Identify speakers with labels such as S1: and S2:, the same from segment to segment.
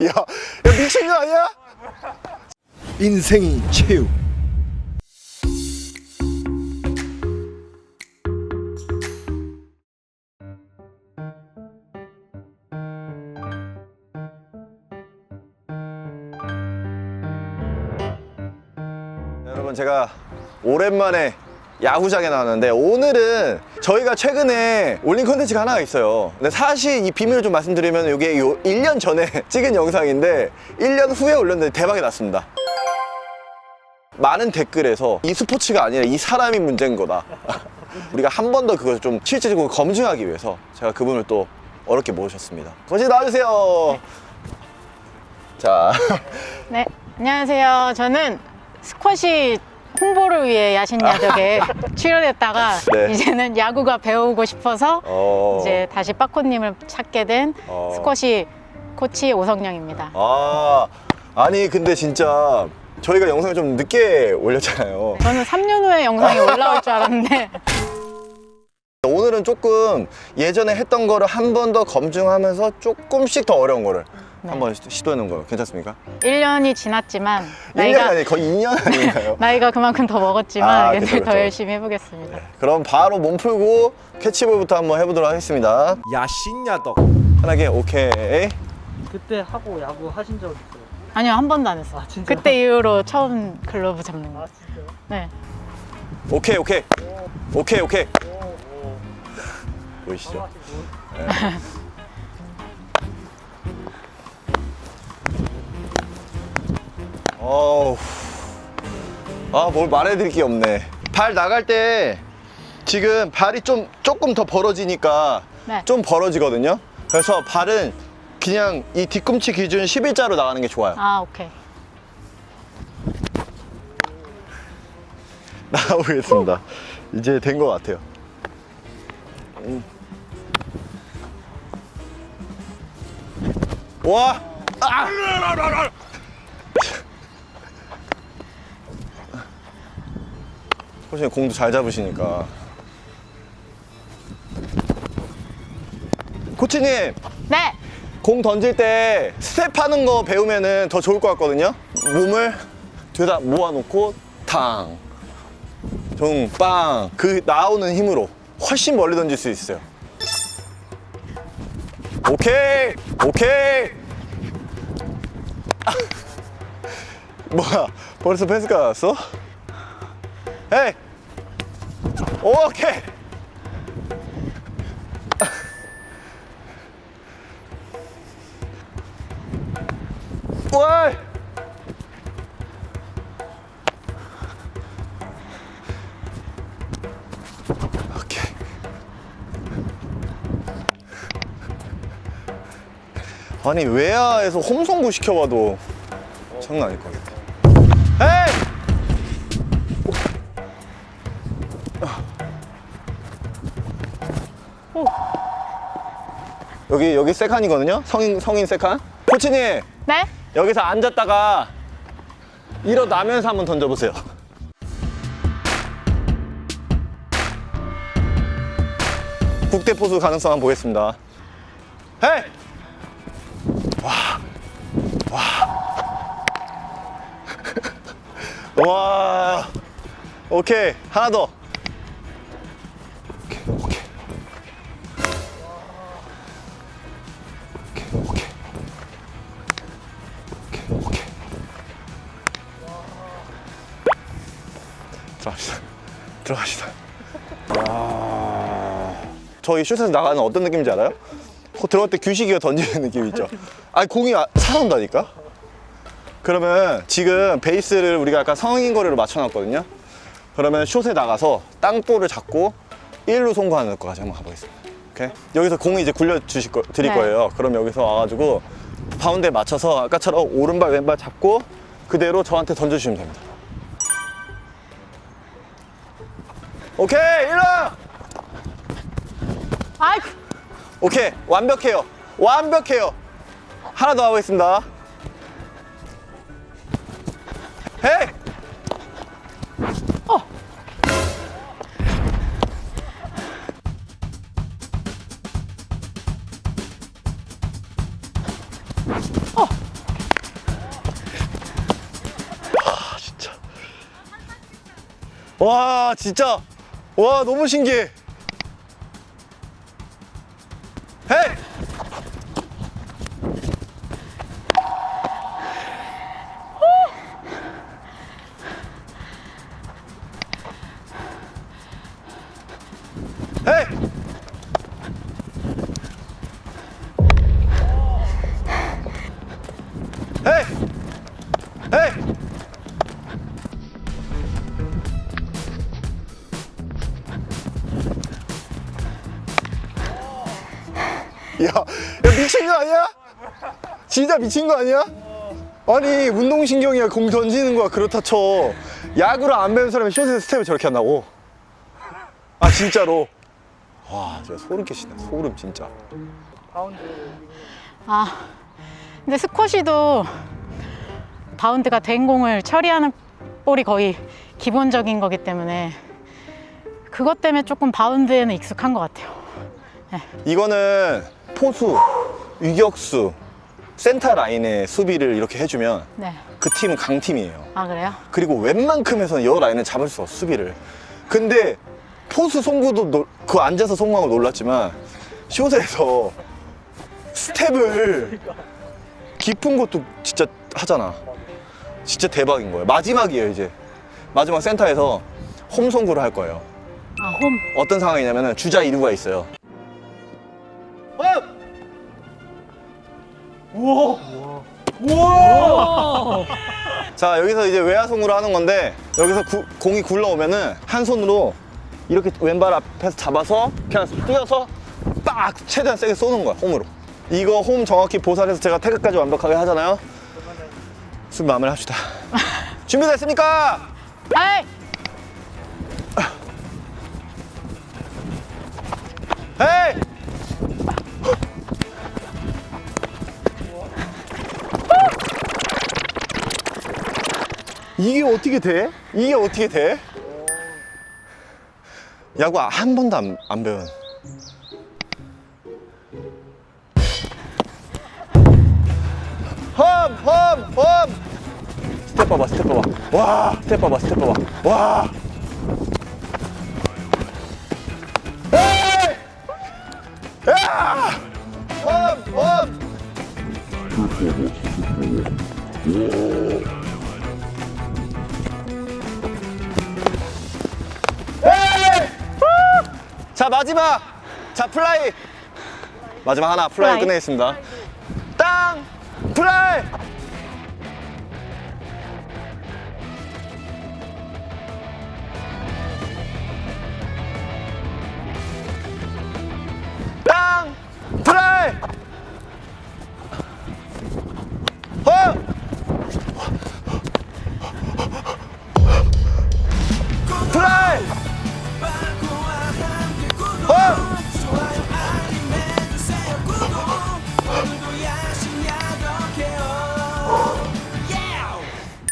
S1: 야, 야 미친 거 아니야? 인생이 체육. 여러분 제가 오랜만에 야구장에 나왔는데 오늘은 저희가 최근에 올린 컨텐츠가 하나가 있어요. 근데 사실 이 비밀을 좀 말씀드리면 이게 요 1년 전에 찍은 영상인데 1년 후에 올렸는데 대박이 났습니다. 많은 댓글에서 이 스포츠가 아니라 이 사람이 문제인 거다. 우리가 한 번 더 그것을 좀 실질적으로 검증하기 위해서 제가 그분을 또 어렵게 모셨습니다. 거실 나와주세요. 자.
S2: 네, 안녕하세요. 저는 스쿼시 홍보를 위해 야신 야적에 출연했다가
S1: 네.
S2: 이제는 야구가 배우고 싶어서
S1: 어...
S2: 이제 다시 빠코님을 찾게 된
S1: 어.
S2: 스쿼시 코치 오성영입니다.
S1: 아 아니 근데 진짜 저희가 영상을 좀 늦게 올렸잖아요
S2: 저는 3년 후에 영상이 올라올 줄 알았는데
S1: 오늘은 조금 예전에 했던 거를 한 번 더 검증하면서 조금씩 더 어려운 거를
S2: 네.
S1: 한번 시- 시도해놓은 거 괜찮습니까?
S2: 1년이 지났지만
S1: 1년
S2: 나이가
S1: 아니 거의 2년 아닌가요?
S2: 나이가 그만큼 더 먹었지만
S1: 아,
S2: 이제
S1: 그쵸,
S2: 더
S1: 그쵸.
S2: 열심히 해보겠습니다.
S1: 그럼 바로 몸 풀고 캐치볼부터 한번 해보도록 하겠습니다
S3: 야신야덕
S1: 편하게 오케이
S4: 그때 하고 야구 하신 적 있어요?
S2: 아니요, 한 번도 안 했어 요.
S4: 아, 진짜요?
S2: 그때 이후로 처음 글러브 잡는
S4: 아
S2: 거.
S4: 진짜요?
S2: 네.
S1: 오케이 오케이 오케이 오케이
S4: 오, 오.
S1: 보이시죠?
S4: 바
S1: 어우 아 뭘 말해드릴 게 없네 발 나갈 때 지금 발이 좀 조금 더 벌어지니까
S2: 네.
S1: 좀 벌어지거든요 그래서 발은 그냥 이 뒤꿈치 기준 11자로 나가는 게 좋아요
S2: 아, 오케이.
S1: 나가보겠습니다 이제 된 것 같아요 음. 와! 아! 코치님 공도 잘 잡으시니까 코치님
S2: 네!
S1: 공 던질 때 스텝 하는 거 배우면은 더 좋을 것 같거든요. 몸을 뒤에다 모아놓고 탕, 둥, 빵. 그 나오는 힘으로 훨씬 멀리 던질 수 있어요. 오케이, 오케이. 아. 뭐야, 벌써 패스가 나왔어? 에이, 오케이. 와! 오케이. 아니 외야에서 홈송구 시켜봐도 장난 아닐 것 같아. 여기 여기 세칸이거든요. 성인 성인 세칸. 코치님
S2: 네?
S1: 여기서 앉았다가 일어나면서 한번 던져보세요. 국대 포수 가능성 한번 보겠습니다. 헤이! 와, 와, 와, 오케이 하나 더. 들어갑시다. 들어갑시다. 와. 저희 슛에서 나가는 어떤 느낌인지 알아요? 거- 들어갈 때 규식이가 던지는 느낌 있죠? 아니, 공이 아- 살아온다니까? 그러면 지금 베이스를 우리가 아까 성인 거리로 맞춰놨거든요? 그러면 슛에 나가서 땅볼을 잡고 1루 송구하는 것까지 한번 가보겠습니다. 오케이? 여기서 공이 이제 굴려 주실 거, 드릴
S2: 네.
S1: 거예요. 그럼 여기서 와가지고 바운드에 맞춰서 아까처럼 오른발 왼발 잡고 그대로 저한테 던져주시면 됩니다. 오케이 일로
S2: 아이고.
S1: 오케이 완벽해요. 완벽해요. 하나 더 하겠습니다. 헤이!
S2: 어. 어.
S1: 아, 와 진짜. 와 너무 신기해. 헤이! 헤이 야, 야 미친 거 아니야? 진짜 미친 거 아니야? 아니 운동신경이야 공 던지는 거야 그렇다 쳐 야구를 안 배운 사람이 숏에서 스텝을 저렇게 한다고? 아 진짜로 와 진짜 소름 끼친다 소름 진짜
S4: 바운드
S2: 아, 근데 스쿼시도 바운드가 된 공을 처리하는 볼이 거의 기본적인 거기 때문에 그것 때문에 조금 바운드에는 익숙한 것 같아요.
S1: 이거는 포수, 유격수, 센터 라인의 수비를 이렇게 해주면
S2: 네.
S1: 그 팀은 강팀이에요.
S2: 아, 그래요?
S1: 그리고 웬만큼에서는 여 라인을 잡을 수 없어 수비를. 근데 포수 송구도 놀- 그 앉아서 송구하고 놀랐지만 숏에서 스텝을 깊은 것도 진짜 하잖아. 진짜 대박인 거예요. 마지막이에요 이제. 마지막 센터에서 홈 송구를 할 거예요.
S2: 아, 홈.
S1: 어떤 상황이냐면 주자 2루가 있어요 우와 우와 자 여기서 이제 외야송으로 하는 건데 여기서 구- 공이 굴러오면은 한 손으로 이렇게 왼발 앞에서 잡아서 그냥 뛰어서 빡 최대한 세게 쏘는 거야 홈으로 이거 홈 정확히 보살해서 제가 태그까지 완벽하게 하잖아요 수비 마무리 합시다 준비됐습니까?
S2: 아이!
S1: 헤이! 이게 어떻게 돼? 이게 어떻게 돼? 야구 한 번도 안, 안 배운. 홈! 홈! 홈! 스텝 봐봐, 스텝 봐봐. 와! 스텝 봐봐, 스텝 봐봐. 와! 에이! 야! 원! 원! 자 마지막! 자 플라이! 마지막 하나 플라이,
S2: 플라이.
S1: 끝내겠습니다. 땅! 플라이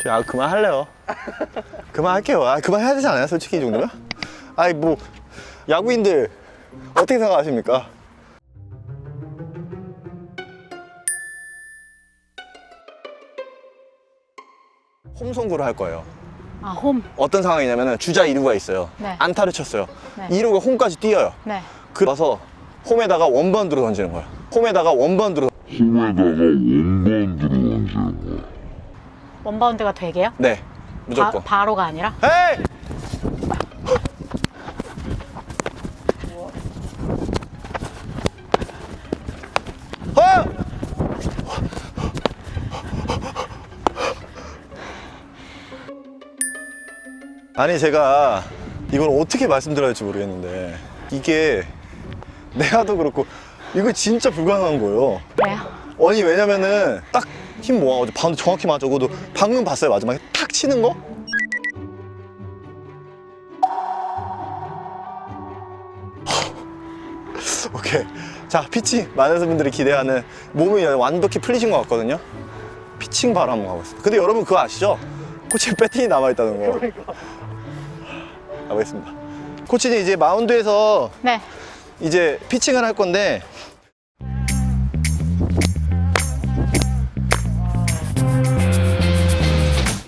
S1: 야 그만 할래요 그만 할게요 아 그만 해야 되지 않아요 솔직히 이 정도면 아이 뭐 야구인들 어떻게 생각하십니까 홈송구를 할 거예요
S2: 아, 홈.
S1: 어떤 상황이냐면 주자 2루가 있어요
S2: 네.
S1: 안타를 쳤어요
S2: 네.
S1: 2루가 홈까지 뛰어요
S2: 네.
S1: 그래서 홈에다가 원바운드로 던지는 거예요 홈에다가 원바운드로
S3: 홈에다가 원반으로 던지는 거야.
S2: 원바운드가 되게요?
S1: 네
S2: 바,
S1: 무조건
S2: 바 로가 아니라?
S1: 헤이! 홈! 아니 제가 이걸 어떻게 말씀드려야 할지 모르겠는데 이게 내가도 그렇고 이거 진짜 불가능한 거예요
S2: 그래요?
S1: 아니 왜냐면은 딱 힘 모아 어제 바운드 정확히 맞아고도 방금 봤어요 마지막에. 탁 치는 거? 오케이. 자 피칭. 많은 분들이 기대하는 몸이 완벽히 풀리신 것 같거든요. 피칭 바로 한번 가보겠습니다. 근데 여러분 그거 아시죠? 코치 배팅이 남아있다는 거. 가보겠습니다. 코치는 이제 마운드에서
S2: 네.
S1: 이제 피칭을 할 건데